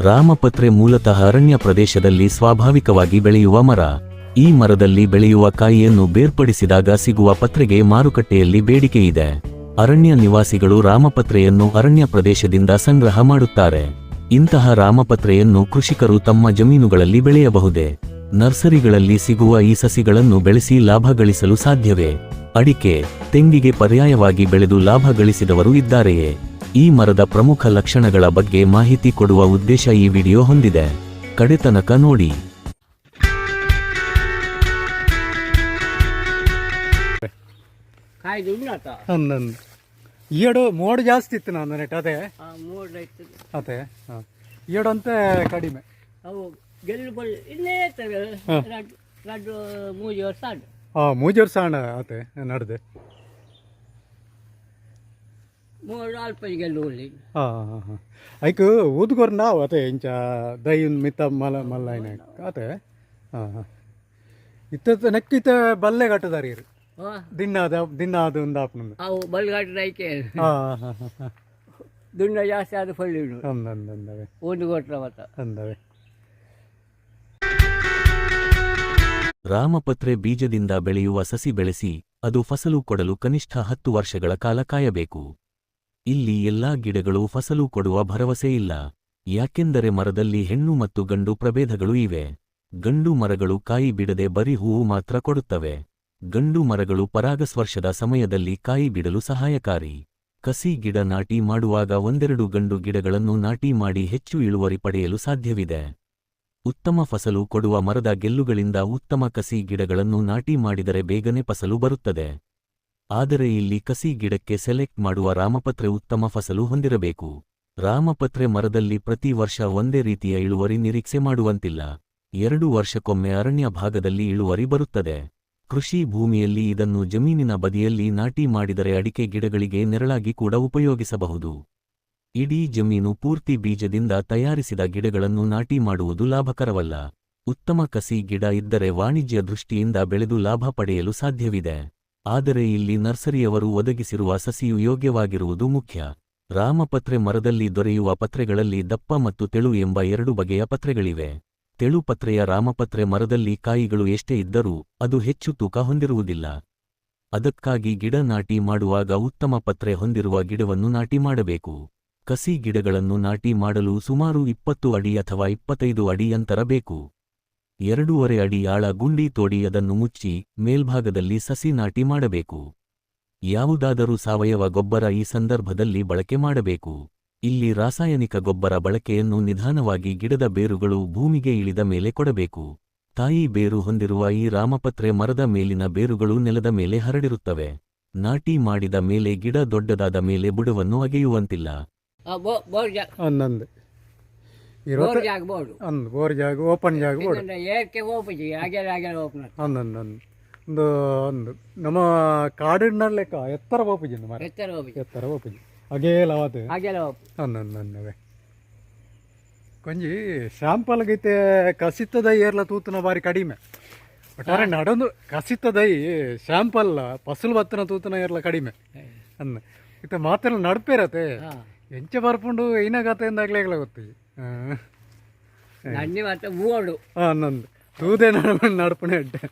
ರಾಮಪತ್ರೆ ಮೂಲತಃ ಅರಣ್ಯ ಪ್ರದೇಶದಲ್ಲಿ ಸ್ವಾಭಾವಿಕವಾಗಿ ಬೆಳೆಯುವ ಮರ. ಈ ಮರದಲ್ಲಿ ಬೆಳೆಯುವ ಕಾಯಿಯನ್ನು ಬೇರ್ಪಡಿಸಿದಾಗ ಸಿಗುವ ಪತ್ರೆಗೆ ಮಾರುಕಟ್ಟೆಯಲ್ಲಿ ಬೇಡಿಕೆಯಿದೆ ಅರಣ್ಯ ನಿವಾಸಿಗಳು ರಾಮಪತ್ರೆಯನ್ನು ಅರಣ್ಯ ಪ್ರದೇಶದಿಂದ ಸಂಗ್ರಹ ಮಾಡುತ್ತಾರೆ. ಇಂತಹ ರಾಮಪತ್ರೆಯನ್ನು ಕೃಷಿಕರು ತಮ್ಮ ಜಮೀನುಗಳಲ್ಲಿ ಬೆಳೆಯಬಹುದೇ? ನರ್ಸರಿಗಳಲ್ಲಿ ಸಿಗುವ ಈ ಸಸಿಗಳನ್ನು ಬೆಳೆಸಿ ಲಾಭ ಗಳಿಸಲು ಸಾಧ್ಯವೇ? ಅಡಿಕೆ, ತೆಂಗಿಗೆ ಪರ್ಯಾಯವಾಗಿ ಬೆಳೆದು ಲಾಭ ಗಳಿಸಿದವರು ಇದ್ದಾರೆಯೇ? ಈ ಮರದ ಪ್ರಮುಖ ಲಕ್ಷಣಗಳ ಬಗ್ಗೆ ಮಾಹಿತಿ ಕೊಡುವ ಉದ್ದೇಶ ಈ ವಿಡಿಯೋ ಹೊಂದಿದೆ. ಕಡೆತನಕ ನೋಡಿ. ಈಡು ಮೋಡ್ ಜಾಸ್ತಿ ಇತ್ತು ನಾನು ನೆಟ್ ಅದೇ? ಆ ಮೋಡ ಇತ್ತು. ಅದೇ ಅಂತ ಕಡಿಮೆ. ಮೂಜೋರ್ ಸಾಣ ಅದೇ ಇನ್ನೇ ಮೂರು ಅಲ್ಪ ಗೆಲ್ಲು ಒಳ್ಳಿ ಹಾಂ ಹಾಂ ಹಾಂ. ಐಕ್ ಊದ್ಗೊರ್ ನಾವು ಅದೇ ಇಂಚ ದೈನ್ ಮಿತ ಮಲ ಮಲ್ಲ ಅದೇ ಹಾಂ ಹಾಂ. ಇತ್ತ ನೆಕ್ಕಿತ ಬಲ್ಲೆ ಕಟ್ಟದಾರಿ ಇರು. ದಿನ ಅದ ದಿನ ಅದು ಒಂದು ಆಪ್ನಂದು. ಅವು ಬಲ್ಗಾಟ ರೈಕೆ ದುಂಡ ಜಾಸ್ತಿ ಆದ ಫಳ್ಳಿ ಒಂದವೆ ಒಂದು ಕೊಟ್ರ ಮತ್ತ ಒಂದವೆ ರಾಮಪತ್ರೆ ಬೀಜದಿಂದ ಬೆಳೆಯುವ ಸಸಿ ಬೆಳೆಸಿ ಅದು ಫಸಲು ಕೊಡಲು ಕನಿಷ್ಠ ಹತ್ತು ವರ್ಷಗಳ ಕಾಲ ಕಾಯಬೇಕು. ಇಲ್ಲಿ ಎಲ್ಲಾ ಗಿಡಗಳು ಫಸಲು ಕೊಡುವ ಭರವಸೆ ಇಲ್ಲ. ಯಾಕೆಂದರೆ ಮರದಲ್ಲಿ ಹೆಣ್ಣು ಮತ್ತು ಗಂಡು ಪ್ರಭೇದಗಳು ಇವೆ. ಗಂಡು ಮರಗಳು ಕಾಯಿ ಬಿಡದೆ ಬರೀ ಹೂವು ಮಾತ್ರ ಕೊಡುತ್ತವೆ. ಗಂಡು ಮರಗಳು ಪರಾಗಸ್ಪರ್ಶದ ಸಮಯದಲ್ಲಿ ಕಾಯಿ ಬಿಡಲು ಸಹಾಯಕಾರಿ. ಕಸಿ ಗಿಡ ನಾಟಿ ಮಾಡುವಾಗ ಒಂದೆರಡು ಗಂಡು ಗಿಡಗಳನ್ನು ನಾಟಿ ಮಾಡಿ ಹೆಚ್ಚು ಇಳುವರಿ ಪಡೆಯಲು ಸಾಧ್ಯವಿದೆ. ಉತ್ತಮ ಫಸಲು ಕೊಡುವ ಮರದ ಗೆಲ್ಲುಗಳಿಂದ ಉತ್ತಮ ಕಸಿ ಗಿಡಗಳನ್ನು ನಾಟಿ ಮಾಡಿದರೆ ಬೇಗನೆ ಫಸಲು ಬರುತ್ತದೆ. ಆದರೆ ಇಲ್ಲಿ ಕಸಿ ಗಿಡಕ್ಕೆ ಸೆಲೆಕ್ಟ್ ಮಾಡುವ ರಾಮಪತ್ರೆ ಉತ್ತಮ ಫಸಲು ಹೊಂದಿರಬೇಕು. ರಾಮಪತ್ರೆ ಮರದಲ್ಲಿ ಪ್ರತಿ ವರ್ಷ ಒಂದೇ ರೀತಿಯ ಇಳುವರಿ ನಿರೀಕ್ಷೆ ಮಾಡುವಂತಿಲ್ಲ. ಎರಡು ವರ್ಷಕ್ಕೊಮ್ಮೆ ಅರಣ್ಯ ಭಾಗದಲ್ಲಿ ಇಳುವರಿ ಬರುತ್ತದೆ. ಕೃಷಿ ಭೂಮಿಯಲ್ಲಿ ಇದನ್ನು ಜಮೀನಿನ ಬದಿಯಲ್ಲಿ ನಾಟಿ ಮಾಡಿದರೆ ಅಡಿಕೆ ಗಿಡಗಳಿಗೆ ನೆರಳಾಗಿ ಕೂಡ ಉಪಯೋಗಿಸಬಹುದು. ಇಡೀ ಜಮೀನು ಪೂರ್ತಿ ಬೀಜದಿಂದ ತಯಾರಿಸಿದ ಗಿಡಗಳನ್ನು ನಾಟಿ ಮಾಡುವುದು ಲಾಭಕರವಲ್ಲ. ಉತ್ತಮ ಕಸಿ ಗಿಡ ಇದ್ದರೆ ವಾಣಿಜ್ಯ ದೃಷ್ಟಿಯಿಂದ ಬೆಳೆದು ಲಾಭ ಪಡೆಯಲು ಸಾಧ್ಯವಿದೆ. ಆದರೆ ಇಲ್ಲಿ ನರ್ಸರಿಯವರು ಒದಗಿಸಿರುವ ಸಸಿಯು ಯೋಗ್ಯವಾಗಿರುವುದು ಮುಖ್ಯ. ರಾಮಪತ್ರೆ ಮರದಲ್ಲಿ ದೊರೆಯುವ ಪತ್ರೆಗಳಲ್ಲಿ ದಪ್ಪ ಮತ್ತು ತೆಳು ಎಂಬ ಎರಡು ಬಗೆಯ ಪತ್ರೆಗಳಿವೆ. ತೆಳು ಪತ್ರೆಯ ರಾಮಪತ್ರೆ ಮರದಲ್ಲಿ ಕಾಯಿಗಳು ಎಷ್ಟೇ ಇದ್ದರೂ ಅದು ಹೆಚ್ಚು ತೂಕ ಹೊಂದಿರುವುದಿಲ್ಲ. ಅದಕ್ಕಾಗಿ ಗಿಡ ನಾಟಿ ಮಾಡುವಾಗ ಉತ್ತಮ ಪತ್ರೆ ಹೊಂದಿರುವ ಗಿಡವನ್ನು ನಾಟಿ ಮಾಡಬೇಕು. ಕಸಿ ಗಿಡಗಳನ್ನು ನಾಟಿ ಮಾಡಲು ಸುಮಾರು ಇಪ್ಪತ್ತು ಅಡಿ ಅಥವಾ ಇಪ್ಪತ್ತೈದು ಅಡಿ ಅಂತರ ಬೇಕು. ಎರಡೂವರೆ ಅಡಿ ಆಳ ಗುಂಡಿ ತೋಡಿ ಅದನ್ನು ಮುಚ್ಚಿ ಮೇಲ್ಭಾಗದಲ್ಲಿ ಸಸಿ ನಾಟಿ ಮಾಡಬೇಕು. ಯಾವುದಾದರೂ ಸಾವಯವ ಗೊಬ್ಬರ ಈ ಸಂದರ್ಭದಲ್ಲಿ ಬಳಕೆ ಮಾಡಬೇಕು. ಇಲ್ಲಿ ರಾಸಾಯನಿಕ ಗೊಬ್ಬರ ಬಳಕೆಯನ್ನು ನಿಧಾನವಾಗಿ ಗಿಡದ ಬೇರುಗಳು ಭೂಮಿಗೆ ಇಳಿದ ಮೇಲೆ ಕೊಡಬೇಕು. ತಾಯಿ ಬೇರು ಹೊಂದಿರುವ ಈ ರಾಮಪತ್ರೆ ಮರದ ಮೇಲಿನ ಬೇರುಗಳು ನೆಲದ ಮೇಲೆ ಹರಡಿರುತ್ತವೆ. ನಾಟಿ ಮಾಡಿದ ಮೇಲೆ ಗಿಡ ದೊಡ್ಡದಾದ ಮೇಲೆ ಬುಡವನ್ನು ಅಗೆಯುವಂತಿಲ್ಲ. ಬೋರ್ ಜಾಗ ಬೋರ್ಡು ಬೋರ್ ಓಪನ್ ಜಾಗ ಬೋರ್ಡ್ ಹಾಗೆಲ್ಲ ಹಾಗೆಲ್ಲ ಓಪನ್ ಒಂದು ಒಂದು ಒಂದು ನಮ್ಮ ಕಾಡಿನ ಲೆಕ್ಕ ಎತ್ತರ ಓಪುಜಿ ಮರ ಎತ್ತರ ಓಪಜಿ ಎತ್ತರ ಓಪುಜಿ ಅಗೇಲವಾದ ಹಾಗೆಲ್ಲ ಓಪ್ ಕೊಂಜಿ ಶಾಂಪಲ್ ಗೈತೆ ಕಸಿತದ ಏರ್ಲ ತೂತನ ಬಾರಿ ಕಡಿಮೆ. ಒಟ್ಟಾರೆ ನಡೊಂದು ಕಸಿತದೈ ಶಾಂಪಲ್ ಫಸಲು ಬತ್ತನ ತೂತನ ಏರ್ಲ ಕಡಿಮೆ. ಅನ್ನ ಇತ್ತ ಮಾತೆಲ್ಲ ನಡಪೇರತ್ತೆ. ಎಂಚ ಬರ್ಪುಂಡು ಏನಾಗತ್ತೆ ಗೊತ್ತಿ. ಹಾಂ ನನ್ನಿ ಅಡ್ಡೆ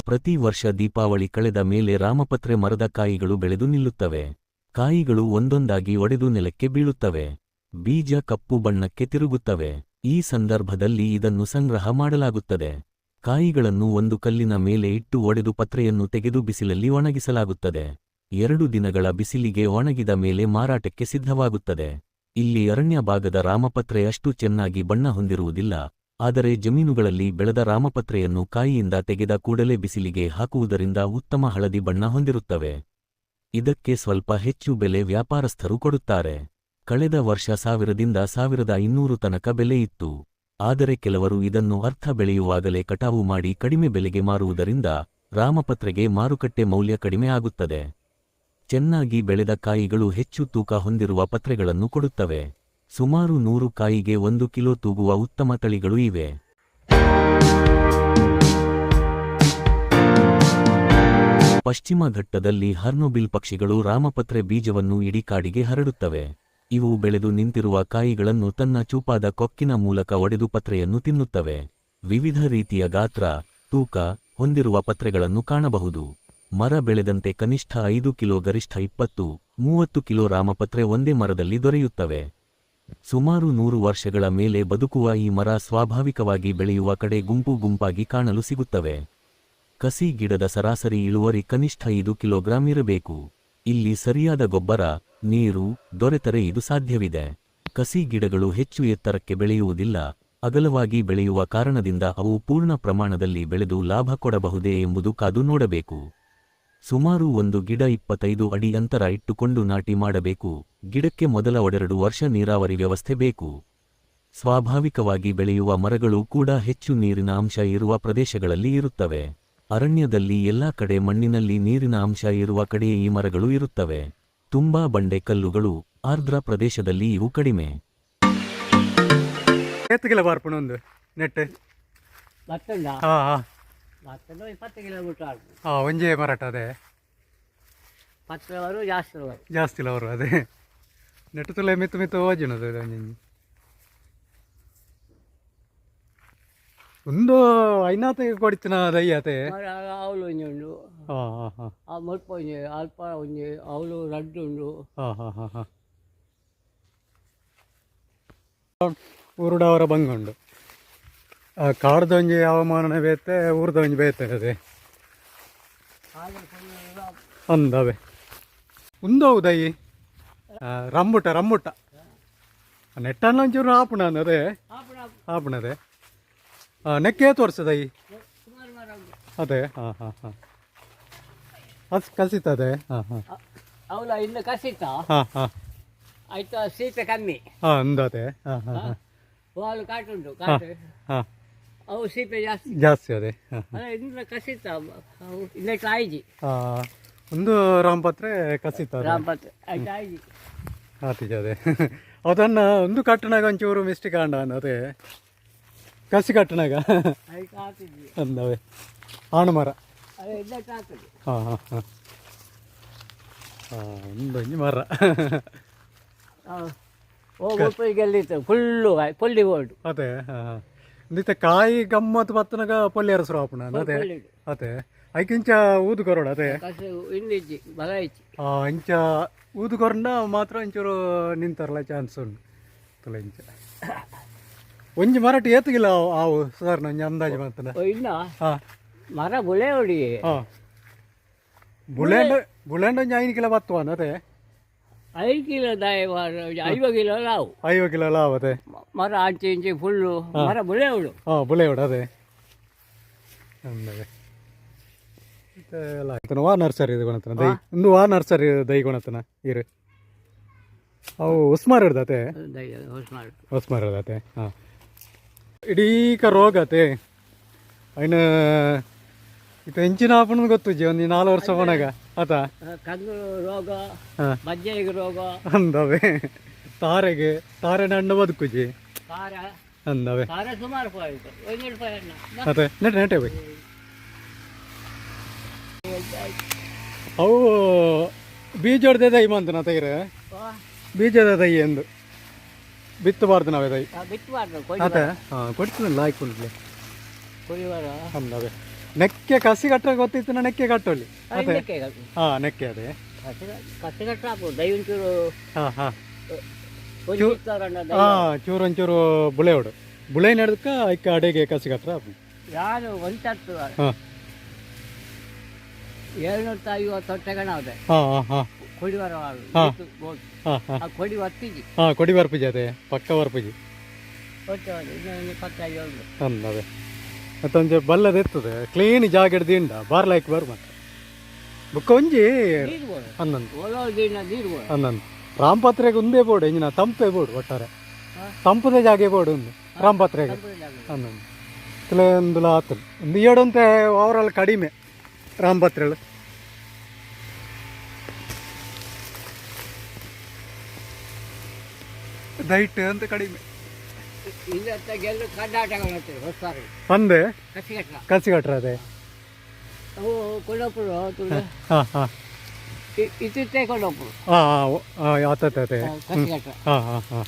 ಪ್ರತಿ ವರ್ಷ ದೀಪಾವಳಿ ಕಳೆದ ಮೇಲೆ ರಾಮಪತ್ರೆ ಮರದ ಕಾಯಿಗಳು ಬೆಳೆದು ನಿಲ್ಲುತ್ತವೆ. ಕಾಯಿಗಳು ಒಂದೊಂದಾಗಿ ಒಡೆದು ನೆಲಕ್ಕೆ ಬೀಳುತ್ತವೆ. ಬೀಜ ಕಪ್ಪು ಬಣ್ಣಕ್ಕೆ ತಿರುಗುತ್ತವೆ. ಈ ಸಂದರ್ಭದಲ್ಲಿ ಇದನ್ನು ಸಂಗ್ರಹ ಮಾಡಲಾಗುತ್ತದೆ. ಕಾಯಿಗಳನ್ನು ಒಂದು ಕಲ್ಲಿನ ಮೇಲೆ ಇಟ್ಟು ಒಡೆದು ಪತ್ರೆಯನ್ನು ತೆಗೆದು ಬಿಸಿಲಲ್ಲಿ ಒಣಗಿಸಲಾಗುತ್ತದೆ. ಎರಡು ದಿನಗಳ ಬಿಸಿಲಿಗೆ ಒಣಗಿದ ಮೇಲೆ ಮಾರಾಟಕ್ಕೆ ಸಿದ್ಧವಾಗುತ್ತದೆ. ಇಲ್ಲಿ ಅರಣ್ಯ ಭಾಗದ ರಾಮಪತ್ರೆ ಅಷ್ಟು ಚೆನ್ನಾಗಿ ಬಣ್ಣ ಹೊಂದಿರುವುದಿಲ್ಲ, ಆದರೆ ಜಮೀನುಗಳಲ್ಲಿ ಬೆಳೆದ ರಾಮಪತ್ರೆಯನ್ನು ಕಾಯಿಯಿಂದ ತೆಗೆದ ಕೂಡಲೇ ಬಿಸಿಲಿಗೆ ಹಾಕುವುದರಿಂದ ಉತ್ತಮ ಹಳದಿ ಬಣ್ಣ ಹೊಂದಿರುತ್ತವೆ. ಇದಕ್ಕೆ ಸ್ವಲ್ಪ ಹೆಚ್ಚು ಬೆಲೆ ವ್ಯಾಪಾರಸ್ಥರು ಕೊಡುತ್ತಾರೆ. ಕಳೆದ ವರ್ಷ ಸಾವಿರದಿಂದ ಸಾವಿರದ ಇನ್ನೂರು ತನಕ ಬೆಲೆ ಆದರೆ ಕೆಲವರು ಇದನ್ನು ಅರ್ಥ ಬೆಳೆಯುವಾಗಲೇ ಕಟಾವು ಮಾಡಿ ಕಡಿಮೆ ಬೆಲೆಗೆ ಮಾರುವುದರಿಂದ ರಾಮಪತ್ರೆಗೆ ಮಾರುಕಟ್ಟೆ ಮೌಲ್ಯ ಕಡಿಮೆ ಆಗುತ್ತದೆ. ಚೆನ್ನಾಗಿ ಬೆಳೆದ ಕಾಯಿಗಳು ಹೆಚ್ಚು ತೂಕ ಹೊಂದಿರುವ ಪತ್ರೆಗಳನ್ನು ಕೊಡುತ್ತವೆ. ಸುಮಾರು ನೂರು ಕಾಯಿಗೆ ಒಂದು ಕಿಲೋ ತೂಗುವ ಉತ್ತಮ ತಳಿಗಳು ಇವೆ. ಪಶ್ಚಿಮ ಘಟ್ಟದಲ್ಲಿ ಹರ್ನೋಬಿಲ್ ಪಕ್ಷಿಗಳು ರಾಮಪತ್ರೆ ಬೀಜವನ್ನು ಇಡೀ ಕಾಡಿಗೆ ಹರಡುತ್ತವೆ. ಇವು ಬೆಳೆದು ನಿಂತಿರುವ ಕಾಯಿಗಳನ್ನು ತನ್ನ ಚೂಪಾದ ಕೊಕ್ಕಿನ ಮೂಲಕ ಒಡೆದು ಪತ್ರೆಯನ್ನು ತಿನ್ನುತ್ತವೆ. ವಿವಿಧ ರೀತಿಯ ಗಾತ್ರ, ತೂಕ ಹೊಂದಿರುವ ಪತ್ರೆಗಳನ್ನು ಕಾಣಬಹುದು. ಮರ ಬೆಳೆದಂತೆ ಕನಿಷ್ಠ ಐದು ಕಿಲೋ ಗರಿಷ್ಠ ಇಪ್ಪತ್ತು, ಮೂವತ್ತು ಕಿಲೋ ರಾಮಪತ್ರೆ ಒಂದೇ ಮರದಲ್ಲಿ ದೊರೆಯುತ್ತವೆ. ಸುಮಾರು ನೂರು ವರ್ಷಗಳ ಮೇಲೆ ಬದುಕುವ ಈ ಮರ ಸ್ವಾಭಾವಿಕವಾಗಿ ಬೆಳೆಯುವ ಕಡೆ ಗುಂಪು ಗುಂಪಾಗಿ ಕಾಣಲು ಸಿಗುತ್ತವೆ. ಕಸಿ ಗಿಡದ ಸರಾಸರಿ ಇಳುವರಿ ಕನಿಷ್ಠ ಐದು ಕಿಲೋಗ್ರಾಂ ಇರಬೇಕು. ಇಲ್ಲಿ ಸರಿಯಾದ ಗೊಬ್ಬರ ನೀರು ದೊರೆತರೆ ಇದು ಸಾಧ್ಯವಿದೆ. ಕಸಿ ಗಿಡಗಳು ಹೆಚ್ಚು ಎತ್ತರಕ್ಕೆ ಬೆಳೆಯುವುದಿಲ್ಲ, ಅಗಲವಾಗಿ ಬೆಳೆಯುವ ಕಾರಣದಿಂದ ಅವು ಪೂರ್ಣ ಪ್ರಮಾಣದಲ್ಲಿ ಬೆಳೆದು ಲಾಭ ಕೊಡಬಹುದೇ ಎಂಬುದು ಕಾದು ನೋಡಬೇಕು. ಸುಮಾರು ಒಂದು ಗಿಡ ಇಪ್ಪತ್ತೈದು ಅಡಿ ಅಂತರ ಇಟ್ಟುಕೊಂಡು ನಾಟಿ ಮಾಡಬೇಕು. ಗಿಡಕ್ಕೆ ಮೊದಲ ಒಡೆರಡು ವರ್ಷ ನೀರಾವರಿ ವ್ಯವಸ್ಥೆ ಬೇಕು. ಸ್ವಾಭಾವಿಕವಾಗಿ ಬೆಳೆಯುವ ಮರಗಳು ಕೂಡ ಹೆಚ್ಚು ನೀರಿನ ಅಂಶ ಇರುವ ಪ್ರದೇಶಗಳಲ್ಲಿ ಇರುತ್ತವೆ. ಅರಣ್ಯದಲ್ಲಿ ಎಲ್ಲಾ ಕಡೆ ಮಣ್ಣಿನಲ್ಲಿ ನೀರಿನ ಅಂಶ ಇರುವ ಕಡೆಯೇ ಈ ಮರಗಳು ಇರುತ್ತವೆ. ತುಂಬಾ ಬಂಡೆ ಕಲ್ಲುಗಳು ಆರ್ದ್ರ ಪ್ರದೇಶದಲ್ಲಿ ಇವು ಕಡಿಮೆ. ಒಂದು ನೆಟ್ ಭತ್ತಂಡ ಹಾ ಹಾ. ಭತ್ತಂಡ ಇಪ್ಪತ್ತು ಕಿಲೋಮೀಟರ್ ಆಗ್ತದೆ ಹಾ ಒಂಜೇ ಮರಾಠ ಅದೇ. ಜಾಸ್ತಿ ಅವರು ಜಾಸ್ತಿ ಇಲ್ಲ ಅವರು ಅದೇ. ನೆಟ್ಟು ತುಲೆ ಮಿತ್ತು ಮಿತ್ತು ಓಜಿನದು ಇದು ಒಂಜಿ ಒಂದು ಐನಾತಿಗೆ ಕೊಡಿತಿನ ದಯ್ಯತೆ ಅವಳು ಒಂಜಿ ಉಂಡು ಹಾ ಹಾ ಹಾ. ಆ ಮಲ್ಪ ಒಂಜಿ ಅಲ್ಪ ಒಂಜಿ ಅವಳು ರಡ್ಡು ಉಂಡು ಹಾ ಹಾ ಹಾ ಹಾ. ಊರುಡವರ ಬಂಗುಂಡು. ಕಾಡ್ದೊಂಜಿ ಹವಾಮಾನ ಬೇತೆ ಊರ್ದೊಂಜಿ ಬೇತೆ ಅದೇ. ಅಂದವೆ. ಉಂದವು ದೈ ರಂಬುಟ ರಂಬುಟ. ನೆಟ್ಟನ್ನ ಒಂಚೂರು ಆಪುಣ ಅದೇ. ಆಪಣ ಆಪುಣದೆ ನೆಕ್ಕೆ ತೋರಿಸದೈ ಸುಮಾರು ಮರ ಉಂಟು ಅದೇ ಹಾಂ ಹಾಂ ಹಾಂ. ಅದು ಕಸಿತದೆ ಹಾಂ ಹಾಂ. ಅವಳ ಇನ್ನು ಕಸಿತ ಹಾಂ ಹಾಂ. ಆಯ್ತಾ ಶೀತ ಕಮ್ಮಿ. ಹಾಂ ಅಂದದೆ ಹಾಂ ಹಾಂ ಹಾಂ. ಹಾಲು ಕಾಟುಂಟು ಕಾಟು. ಹಾಂ. ಅವು ಸೀಪೆ ಜಾಸ್ತಿ. ಜಾಸ್ತಿ ಅದೇ. ಹಾಂ ಅಲ್ಲ ಇನ್ನು ಕಸಿತ ಅವು ಆಯ್ಜಿ ಹಾಂ ಒಂದು ರಾಮಪತ್ರೆ ಕಸಿತ ರಾಮಪತ್ ಆಯ್ತು ಆಯ್ಜಿ ಆತಿಜ ಅದೇ. ಅದನ್ನ ಒಂದು ಕಟ್ಟಣಾಗ ಒಂಚೂರು ಮಿಸ್ಟೇಕ್ ಆಂಡ ಅದೇ. ಕಸಿ ಕಟ್ಟಣಾಗ. ಅಂದವೆ. ಆಣು ಮರ ಹಾಂ ಹಾಂ ಹಾಂ. ಹಾಂ ಒಂದೊಂದು ಮರ. ಹೋಗಿ ಉಪ್ಪಿಗೆ ಗೆಲ್ಲಿತ್ತು ಫುಲ್ಲು ಪೊಲ್ಲಿ ಓಲ್ಡು ಅದೇ ಹಾಂ ಹಾಂ. ಕಾಯಿ ಗಮ್ಮತ್ ಬತ್ತನಾಗ ಪೊಲ್ಲಿ ಅರಸರು ಆಪುಣ ಅದೇ. ಅದೇ. ಐಕಿಂಚ ಊದು ಕೊರೋಡ ಅದೇ. ಇನ್ನಿಜ್ಜಿ ಬಲ ಆ, ಇಂಚ ಊದು ಕೊರಂಡ ಮಾತ್ರ ಒಂಚೂರು ನಿಂತಾರಲ್ಲ ಚಾನ್ಸ್ ಉಂಟು. ತುಲ ಇಂಚ. ಒಂಜಿ ಮರಟ್ ಏತಗಿಲ್ಲ ಆವು ಸರ್ ಒಂಜಿ ಅಂದಾಜು ಮಾತನ ಓ, ಮರ ಬುಳೆ ಹೊಡಿ. ಹಾಂ. ಬುಲೆಂಡ್ ಬುಲೆಂಡ್ ಐದು ಕಿಲೋ ಬತ್ತುವ ಅನ್ನತೆ ಐದು ಕಿಲೋ ದಾಯ ಐವ ಕಿಲೋ ಲಾವು. ಐವ ಕಿಲೋ ಲಾವು ಅದೇ? ಮರ ಅಂಚೆ ಇಂಚೆ ಫುಲ್ಲು ಮರ ಬುಳೆ ಹೊಡು. ಹಾಂ ಬುಲೆ ಹೊಡ ಅದೇ? ಅಂದವೆ ಎಲ್ಲ ಆಯ್ತು. ವಾ ನರ್ಸರಿ ಇದು ಗುಣತನ ದೈ ಒಂದು ವಾ ನರ್ಸರಿ ದೈ ಗುಣತನ ಇರು. ಅವು ಉಸ್ಮಾರ್ ಹಿಡ್ದತೆ ಉಸ್ಮಾರ್. ಹಿಡ್ದತೆ ಹಾಂ. ಇಡೀ ಕ ರೋಗ ಇದು ಹೆಂಚಿನ ಆಪಣ ಗೊತ್ತು ಜಿ ಒಂದು ನಾಲ್ಕು ವರ್ಷ ಒಣಗ. ಆತ? ಕಂದು ರೋಗ ಹಾಂ. ಬಜ್ಜೆಗೆ ರೋಗ. ಅಂದವೆ. ತಾರೆಗೆ ತಾರೆ ಹಣ್ಣು ಬದುಕುಜಿ. ತಾರೆ? ಅಂದವೆ. ತಾರೆ ಸುಮಾರು ಅದೇ ನೆಟ್ ನೆಟ್ಟೆ ಬೈ ಅವು ಬೀಜದ ದೈ ಮಂತನ ತೆಗಿರೆ ಬೀಜದ ದೈ ಎಂದು. ಬಿತ್ತಬಾರ್ದು ನಾವೇ ದೈ. ಬಿತ್ತಬಾರ್ದು ಅದೇ ಹಾಂ ಕೊಡ್ತೀನಲ್ಲ ಹಾಕೊಂಡ್ಲಿ ಕುಡಿವಾರ ಅಂದವೆ. ನೆಕ್ಕೆ ಕಸಿ ಕಟ್ಟ ಗೊತ್ತಿತ್ತು ನಾ ನೆಕ್ಕೆ ಕಟ್ಟೋಲಿ. ಹಾ ನೆಕ್ಕೆ ಅದೇ. ಕಸಿ ಕಟ್ಟ ಹಾಕು ದೈ ಒಂಚೂರು ಹಾ ಹಾ. ಒಂದು ಹಾಂ ಚೂರು ಒಂಚೂರು ಬುಳೆ ಹೊಡು ಬುಳೆ ನಡೆದಕ್ಕ ಇಕ್ಕ ಅಡೆಗೆ ಕಸಿ ಕಟ್ರ ಯಾರು ಒಂಚತ್ತು ಹಾಂ. ಏಳ್ನೂರ ಐವತ್ತು ಹೊಟ್ಟೆಗಣ ಅದೇ ಹಾಂ ಹಾಂ ಹಾಂ. ಕುಡಿವಾರ ಕೊಡಿ ಒತ್ತಿಜಿ ಹಾಂ ಕೊಡಿ ಬರ್ಪುಜಿ ಅದೇ ಪಕ್ಕ ಇಪ್ಪತ್ತೈದು ಉಂಟು ಅಂದವೆ ಮತ್ತೊಂದು ಬಲ್ಲದ ಎತ್ತದೆ ಕ್ಲೀನ್ ಜಾಗ ಹಿಡ್ದಿಂದ ಬಾರ್ಲಾಯ್ಕ್ ಬರ್ ಮತ್ತೆ ಬುಕ್ಕ ಒಂಜಿ ಬೋಡು ಹನ್ನೊಂದು. ಬೋಡು ಹನ್ನೊಂದು. ರಾಮಪತ್ರೆಗೆ ಒಂದೇ ಬೋರ್ಡು ಎಂಜಿನ ತಂಪೆ ಬೋಡು ಒಟ್ಟಾರೆ. ತಂಪದ ಜಾಗೆ ಬೋಡು ಒಂದು ರಾಮಪತ್ರೆಗೆ. ಹನ್ನೊಂದು. ಕೆಲವೊಂದು ಆತು ಒಂದು ಏಡಂತೆ ಓವರಾಲ್ ಕಡಿಮೆ ರಾಮಪತ್ರೆಗಳು ದೈಟ್ ಅಂತ ಕಡಿಮೆ. ಇಲ್ಲ ಗೆಲ್ಲು ಕರ್ನಾಟಕ ಹೊಸ ಅಂದೆ ಕಸಿ ಕಟ್ಟ ಕಸಿ ಕಟ್ರ ಅದೇ? ಅವು ಕೊಲ್ಲಾಪುರ ಹಾಂ ಹಾಂ. ಇತ್ತಿತ್ತೆ ಕೊಲ್ಲಾಪುರ. ಹಾಂ ಹಾಂ ಆತತ್ತೆ ಹಾಂ ಹಾಂ ಹಾಂ.